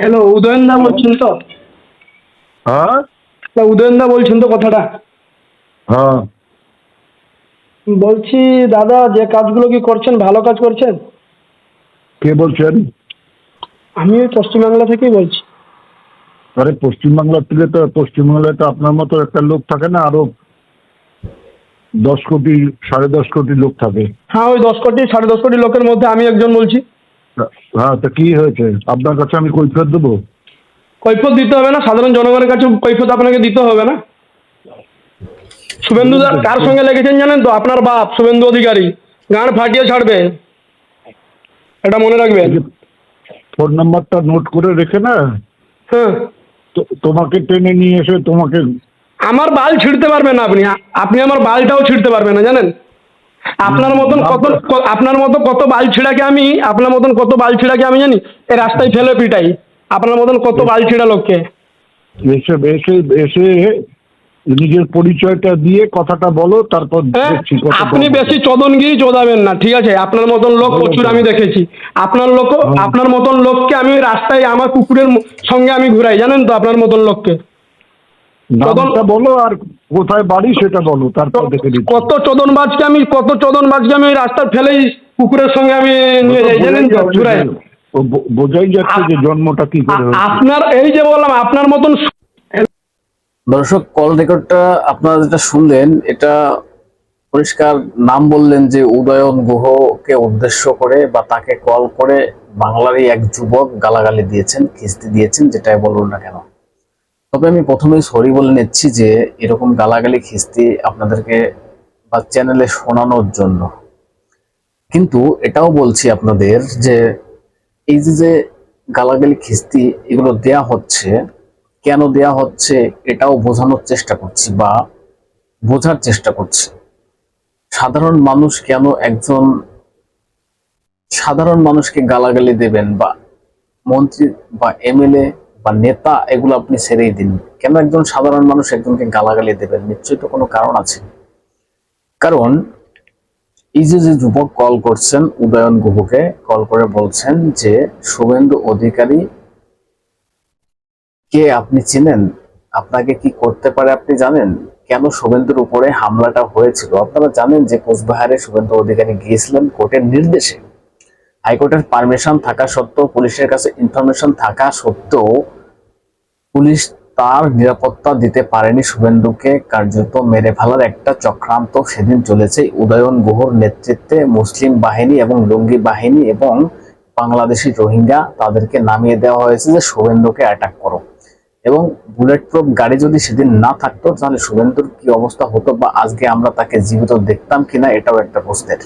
Hello Udayan দা বলছেন তো? হ্যাঁ? তা উদয়ন দা বলছেন তো কথাটা? হ্যাঁ। বলছি দাদা যে কাজগুলো কি করছেন ভালো কাজ করছেন? কে বলছেন? আমি ওই পশ্চিমবাংলা থেকেই বলছি। আরে পশ্চিমবাংলার থেকে তো পশ্চিমবাংলায় তো আপনার মতো একটা লোক থাকে না আরও দশ কোটি সাড়ে দশ কোটি লোক থাকে। হ্যাঁ ওই দশ কোটি সাড়ে দশ কোটি লোকের মধ্যে আমি একজন বলছি। হ্যাঁ তা কি হয়েছে? আপনার কাছে আমি কৈফিয়ত দেবো? কৈফত দিতে হবে না সাধারণ জনগণের কাছে কৈফত আপনাকে দিতে হবে না। শুভেন্দু দা কার সঙ্গে লেগেছেন জানেন তো? আপনার বাপ শুভেন্দু অধিকারী। গান ফাটিয়ে ছাড়বে। এটা মনে রাখবেন। ফোন নাম্বারটা নোট করে রেখে না? হ্যাঁ। তোমাকে টেনে নিয়ে এসে তোমাকে আমার বাল ছিঁড়তে পারবেন না আপনি। আপনি আমার বালটাও ছিঁড়তে পারবেন না জানেন? আপনার মতন কত আপনার মতো কত বাল ছিঁড়াকে আমি আপনার মতন কত বাল ছিঁড়াকে আমি জানি? এই রাস্তায় ফেলে পিটাই। আপনার মতন কত বাল ছিঁড়া লোককে? এসে এসে এসে নিজের পরিচয়টা দিয়ে কথাটা বলো তারপর হ্যাঁ আপনি। বেশি চদনগিরি চোদাবেন না ঠিক আছে? আপনার মতন লোক প্রচুর আমি দেখেছি। আপনার লোক আপনার মতন লোককে আমি রাস্তায় আমার কুকুরের সঙ্গে আমি ঘুরাই জানেন তো? আপনার মতন লোককে। বলো আর কোথায় বাড়ি সেটা বলো তারপর দেখে দিচ্ছি কত চদনবাজকে আমি কত চদনবাজকে আমি ওই রাস্তার ফেলেই কুকুরের সঙ্গে আমি নিয়ে যাই জানেন তো বোঝাই ঘুরাই যাচ্ছে যে- বোঝাই যাচ্ছে যে জন্মটা কি করে আপনার এই যে বললাম আপনার মতন দর্শক কল রেকর্ডটা আপনারা যেটা শুনলেন এটা পরিষ্কার নাম বললেন যে উদয়ন গুহকে উদ্দেশ্য করে বা তাকে কল করে বাংলারই এক যুবক গালাগালি দিয়েছেন খিস্তি দিয়েছেন যেটাই বলুন না কেন। তবে আমি প্রথমেই সরি বলে নিচ্ছি যে এরকম গালাগালি খিস্তি আপনাদেরকে বা চ্যানেলে শোনানোর জন্য। কিন্তু এটাও বলছি আপনাদের যে এই যে যে গালাগালি খিস্তি এগুলো দেয়া হচ্ছে, কেন দেয়া হচ্ছে এটাও বোঝানোর চেষ্টা করছি বা বোঝার চেষ্টা করছি। সাধারণ মানুষ কেন একজন সাধারণ মানুষকে গালাগালি দেবেন বা মন্ত্রী বা এমএলএ বা নেতা, এগুলো আপনি ছেড়েই দিন। কেন একজন সাধারণ মানুষ একজনকে গালাগালি দেবেন নিশ্চয়ই তো কোনো কারণ আছে। কারণ, এই যে যে যুবক কল করছেন উদয়ন গুহকে, কল করে বলছেন যে, শুভেন্দু অধিকারী, কে আপনি চেনেন? আপনাকে কি করতে পারে আপনি জানেন? কেন শুভেন্দুর উপরে হামলাটা হয়েছিল? আপনারা জানেন যে কোচবিহারে শুভেন্দু অধিকারী গিয়েছিলেন কোর্টের নির্দেশে। হাইকোর্টের পারমিশন থাকা সত্ত্বেও, পুলিশের কাছে ইনফরমেশন থাকা সত্ত্বেও পুলিশ তার নিরাপত্তা দিতে পারেনি শুভেন্দুকে। কার্যত মেরে ফেলার একটা চক্রান্ত সেদিন চলেছে। উদয়ন গুহর নেতৃত্বে মুসলিম বাহিনী এবং লুঙ্গি বাহিনী এবং বাংলাদেশি রোহিঙ্গা তাদেরকে নামিয়ে দেওয়া হয়েছে যে শুভেন্দুকে অ্যাটাক করো। এবং বুলেট প্রুফ গাড়ি যদি সেদিন না থাকতো, তাহলে শুভেন্দুর কি অবস্থা হতো বা আজকে আমরা তাকে জীবিত দেখতাম কিনা, এটাও একটা প্রশ্নের।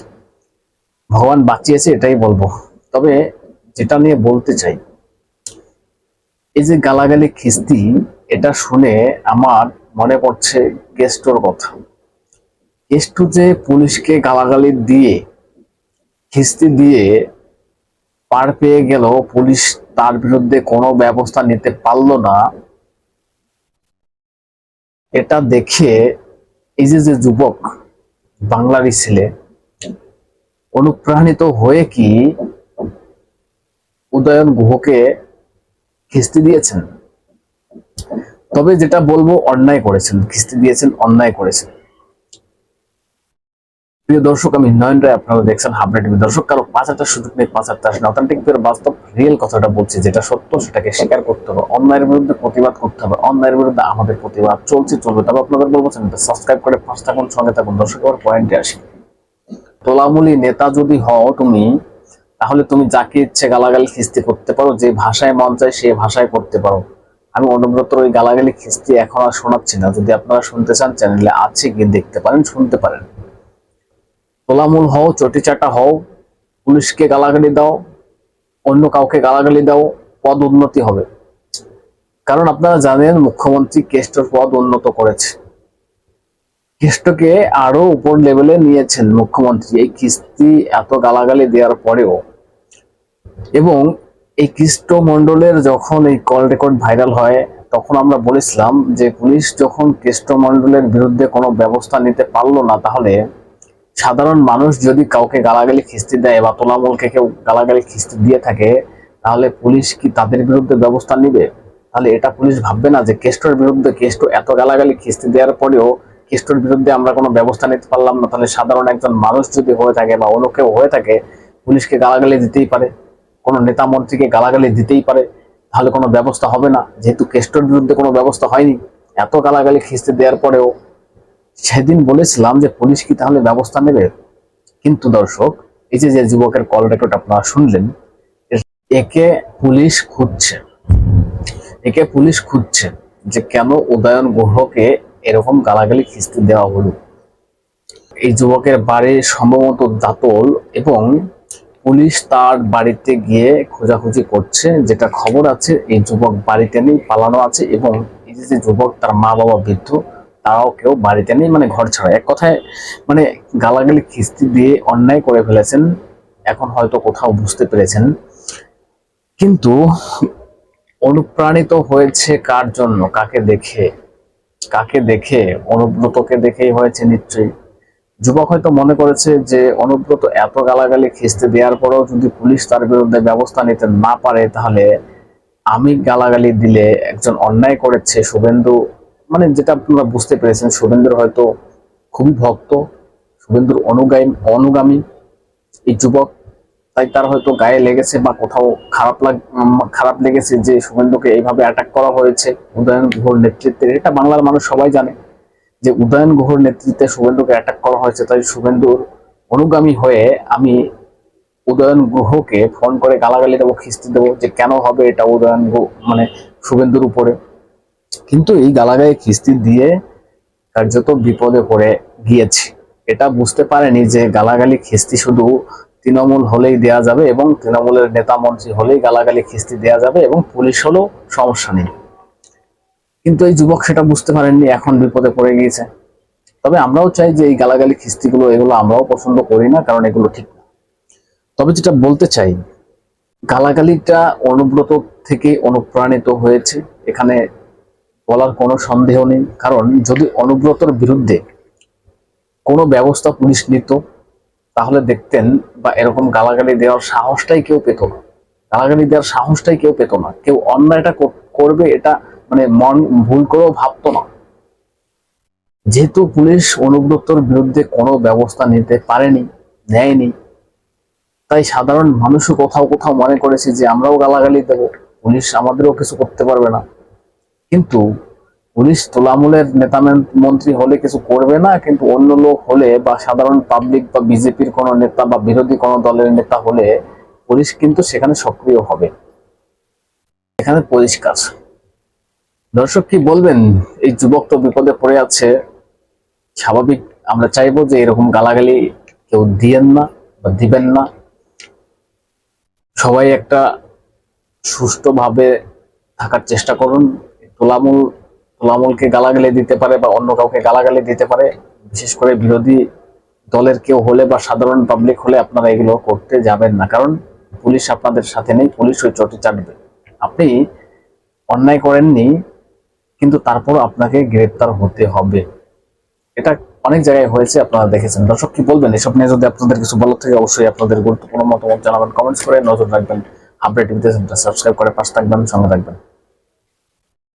ভগবান বাঁচিয়েছে, এটাই বলব। তবে যেটা নিয়ে বলতে চাই, এই যে গালাগালি খিস্তি, এটা শুনে আমার মনে পড়ছে গেস্টোর কথা। গেস্টু যে পুলিশকে গালাগালি দিয়ে, খিস্তি দিয়ে পার পেয়ে গেল, পুলিশ তার বিরুদ্ধে কোনো ব্যবস্থা নিতে পারল না, এটা দেখে এই যে যে যুবক বাংলারই ছেলে অনুপ্রাণিত হয়ে কি উদয়ন গুহকে খিস্তি দিয়েছেন? তবে যেটা বলব, অন্যায় করেছেন। খিস্তি দিয়েছেন, অন্যায় করেছেন। প্রিয় দর্শক, আমি নয়ন রায়, আপনারা দেখছেন হাবড়া টিভি। দর্শক, কারও পাঁচ হাজার সুযোগ নেই, পাঁচ হাজার আসেন অথেন্টিক বাস্তব রিয়েল কথাটা বলছি, যেটা সত্য, সেটাকে স্বীকার করতে হবে। অন্যায়ের বিরুদ্ধে প্রতিবাদ করতে হবে। অন্যায়ের বিরুদ্ধে আমাদের প্রতিবাদ চলছে, চলবে। তবে আপনাদের বলব, চ্যানেলটা সাবস্ক্রাইব করে ফার্স্ট থাকুন, সঙ্গে থাকুন। দর্শক আবার পয়েন্টে আসি। তোলামুলি নেতা যদি হও তুমি, তাহলে তুমি যাকে ইচ্ছে গালাগালি খিস্তি করতে পারো, যে ভাষায় মন চায় সেই ভাষায় করতে পারো। আমি অনুব্রতর ওই গালাগালি খিস্তি এখন আর শোনাচ্ছি না। যদি আপনারা শুনতে চান, চ্যানেলে আছে, গিয়ে দেখতে পারেন, শুনতে পারেন। তোলামূল হও, চটিচাটা হও, পুলিশকে গালাগালি দাও, অন্য কাউকে গালাগালি দাও, পদ উন্নতি হবে। কারণ আপনারা জানেন, মুখ্যমন্ত্রী কেষ্টর পদ উন্নত করেছে। কেষ্টকে আরও উপর লেভেলে নিয়েছেন মুখ্যমন্ত্রী। এই কিস্তি এত গালাগালি দেওয়ার পরেও এবং এই কৃষ্ট মন্ডলের যখন এই কল রেকর্ড ভাইরাল হয়, তখন আমরা বলেছিলাম যে পুলিশ যখন কৃষ্ট মন্ডলের বিরুদ্ধে কোনো ব্যবস্থা নিতে পারল না, তাহলে সাধারণ মানুষ যদি কাউকে গালাগালি খিস্তি দেয় বা তোলামূলকে কেউ গালাগালি খিস্তি দিয়ে থাকে, তাহলে পুলিশ কি তাদের বিরুদ্ধে ব্যবস্থা নিবে? তাহলে এটা পুলিশ ভাববে না যে কেষ্টর বিরুদ্ধে কেষ্ট এত গালাগালি খিস্তি দেওয়ার পরেও কেষ্টর বিরুদ্ধে আমরা কোনো ব্যবস্থা নিতে পারলাম না, তাহলে সাধারণ একজন মানুষ যদি হয়ে থাকে বা অন্য কেউ হয়ে থাকে, পুলিশকে গালাগালি দিতেই পারে, কোনো নেতা মন্ত্রীকে গালাগালি দিতেই পারে, তাহলে কোনো ব্যবস্থা হবে না। যেহেতু কেষ্টর বিরুদ্ধে কোনো ব্যবস্থা হয়নি, এত গালাগালি খিস্তি দেওয়ার পরেও সেদিন বলেছিলাম যে পুলিশ কি তাহলে ব্যবস্থা নেবে? কিন্তু দর্শক, এই যে যে যুবকের কল রেকর্ড আপনারা শুনলেন একে পুলিশ খুঁজছে। একে পুলিশ খুঁজছে যে কেন উদয়ন গুহকে এরকম গালাগালি খিস্তি দেওয়া হলো। এই যুবকের বাড়ি সম্ভবত দাতল এবং পুলিশ তার বাড়িতে গিয়ে খোঁজাখুঁজি করছে। যেটা খবর আছে, এই যুবক বাড়িতে নেই, পালানো আছে এবং এই যে যুবক তার মা বাবা বৃদ্ধ, তারাও কেউ বাড়িতে নেই মানে ঘর ছাড়া। এক কথায় মানে গালাগালি খিস্তি দিয়ে অন্যায় করে ফেলেছেন, এখন হয়তো কোথাও বুঝতে পেরেছেন। কিন্তু অনুপ্রাণিত হয়েছে কার জন্য? কাকে দেখে? কাকে দেখে, অনুব্রতকে দেখেই হয়েছে নিশ্চয়ই। যুবক হয়তো মনে করেছে যে, অনুব্রত এত গালাগালি খিস্তি দেওয়ার পরেও যদি পুলিশ তার বিরুদ্ধে ব্যবস্থা নিতে না পারে, তাহলে আমি গালাগালি দিলে একজন অন্যায় করেছে শুভেন্দু। মানে যেটা আপনারা বুঝতে পেরেছেন, শুভেন্দুর হয়তো খুবই ভক্ত, শুভেন্দুর অনুগামী অনুগামী এই যুবক। তাই তার হয়তো গায়ে লেগেছে বা কোথাও খারাপ লাগ খারাপ লেগেছে যে শুভেন্দুকে এইভাবে অ্যাটাক করা হয়েছে উদয়ন গুহর নেতৃত্বে। এটা বাংলার মানুষ সবাই জানে যে উদয়ন গুহর নেতৃত্বে শুভেন্দুকে অ্যাটাক করা হয়েছে। তাই শুভেন্দুর অনুগামী হয়ে আমি উদয়ন গুহকে ফোন করে গালাগালি দেবো, খিস্তি দেবো যে কেন হবে এটা উদয়ন গুহ মানে শুভেন্দুর উপরে। কিন্তু এই গালাগালি, খিস্তি দিয়ে কার্যত বিপদে পড়ে গিয়েছে। এটা বুঝতে পারেনি যে গালাগালি, খিস্তি শুধু তৃণমূল হলেই দেয়া যাবে এবং তৃণমূলের নেতা মন্ত্রী হলেই গালাগালি, খিস্তি দেয়া যাবে এবং পুলিশ হলেও সমস্যা নেই। কিন্তু এই যুবক সেটা বুঝতে পারেননি, এখন বিপদে পড়ে গিয়েছে। তবে আমরাও চাই যে এই গালাগালি, খিস্তিগুলো, এগুলো আমরাও পছন্দ করি না, কারণ এগুলো ঠিক না। তবে যেটা বলতে চাই, গালাগালিটা অনুব্রত থেকে অনুপ্রাণিত হয়েছে, এখানে বলার কোনো সন্দেহ নেই। কারণ যদি অনুব্রতর বিরুদ্ধে কোনো ব্যবস্থা পুলিশ নিত তাহলে দেখতেন বা এরকম গালাগালি দেওয়ার সাহসটাই কেউ পেত না। গালাগালি দেওয়ার সাহসটাই কেউ পেত না। কেউ অন্যায়টা করবে এটা মানে মন ভুল করেও ভাবতো না। যেহেতু পুলিশ অনুব্রতর বিরুদ্ধে কোনো ব্যবস্থা নিতে পারেনি, নেয়নি, তাই সাধারণ মানুষও কোথাও কোথাও মনে করেছে যে, আমরাও গালাগালি দেব, পুলিশ আমাদেরও কিছু করতে পারবে না। কিন্তু পুলিশ তোলামূলের নেতা মন্ত্রী হলে কিছু করবে না, কিন্তু অন্য লোক হলে বা সাধারণ পাবলিক বা বিজেপির কোনো নেতা বা বিরোধী কোনো দলের নেতা হলে পুলিশ কিন্তু সেখানে সক্রিয় হবে। এখানে পরিষ্কার। দর্শক কি বলবেন? এই যুবক তো বিপদে পড়ে আছে স্বাভাবিক, আমরা চাইব যে এরকম গালাগালি কেউ দিয়েন না বা দিবেন না। সবাই একটা সুষ্ঠুভাবে থাকার চেষ্টা করুন। তোলামূল তোলামূলকে গালাগালি দিতে পারে বা অন্য কাউকে গালাগালি দিতে পারে, বিশেষ করে বিরোধী দলের কেউ হলে বা সাধারণ পাবলিক হলে আপনারা এগুলো করতে যাবেন না। কারণ পুলিশ আপনাদের সাথে নেই, পুলিশ ওই চটি চাটবে আপনি অন্যায় করেননি, কিন্তু তারপর আপনাকে গ্রেপ্তার হতে হবে। এটা অনেক জায়গায় হয়েছে, আপনারা দেখেছেন। দর্শক, কি বলবেন? এসব নিয়ে যদি আপনাদের কিছু বলার থেকে, অবশ্যই আপনাদের গুরুত্বপূর্ণ মতামত জানাবেন কমেন্টস করে নজর রাখবেন। আপডেট টিভিতে সাবস্ক্রাইব করে পাশে থাকবেন, সঙ্গে থাকবেন।